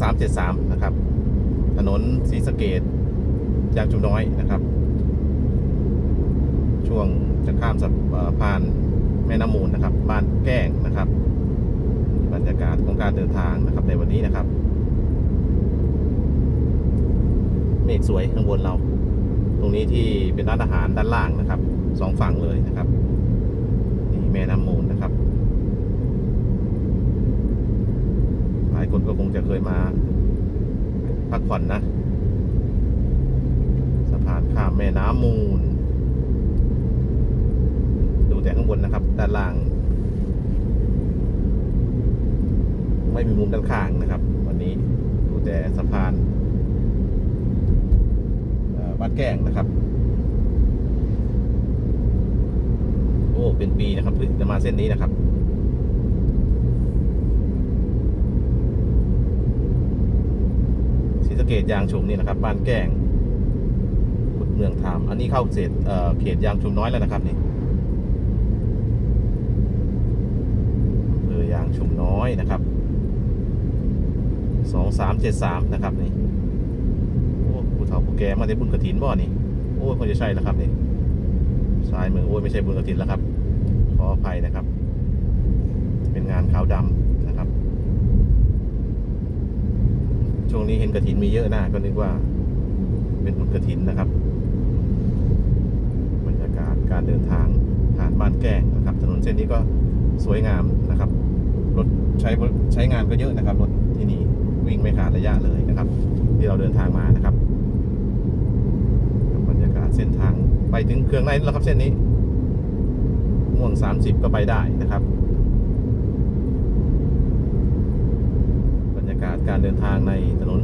2373 นะครับ ถนนศรีสะเกดยางจุมน้อยนะครับ ช่วงจะข้ามสะเอ่อผ่านแม่น้ำมูลนะครับ บ้านแก้งนะครับ บรรยากาศของการเดินทางนะครับในวันนี้นะครับ เมฆสวยข้างบนเรา ตรงนี้ที่เป็นร้านอาหารด้านล่างนะครับสองฝั่งเลยนะครับนี่แม่น้ำมูลนะ คนก็คงจะเคยมา พักผ่อนนะ สะพานข้ามแม่น้ำมูล ดูแต่ข้างบนนะครับ ด้านล่าง ไม่มีมุมด้านข้างนะครับ วันนี้ดูแต่สะพานบ้านแก้งนะครับ โอ้ เป็นปีนะครับถึงจะมาเส้นนี้นะครับ ศรีสะเกดยางชุมนี่นะครับ บ้านแก้งขุดเมืองทามอันนี้เข้าเศษเอ่อเขตยางชุมน้อยแล้วนะครับนี่อำเภอยางชุมน้อยนะครับสองสามเจ็ดสามนะครับนี่โอ้ผู้เฒ่าผู้แก่มาได้บุญกระถินบ่นี่โอ้ยคงจะใช่แล้วครับนี่ซ้ายมือโอ้ยไม่ใช่บุญกระถินแล้วครับ ขออภัยนะครับ เป็นงานขาวดำนะครับ ช่วงนี้เห็นกระถินมีเยอะนะก็นึกว่า เป็นบุญกระถินนะครับบรรยากาศการเดินทางผ่านบ้านแก้งนะครับ ถนนเส้นนี้ก็สวยงามนะครับรถใช้ใช้งานก็เยอะนะครับรถที่นี่วิ่งไม่ขาดระยะเลยนะครับ ที่เราเดินทางมานะครับบรรยากาศเส้นทางไปถึงเครื่องในแล้วครับเส้นนี้ม่วง30 ก็ไปได้นะครับบรรยา การเดินทางในถนน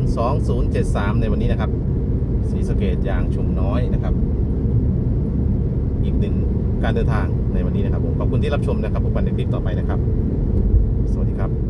2073 ในวันนี้นะครับสีสะเกดยางชุมน้อยนะครับ อีกหนึ่งการเดินทางในวันนี้นะครับผมขอบคุณที่รับชมนะครับพบกันในคลิปต่อไปนะครับ สวัสดีครับ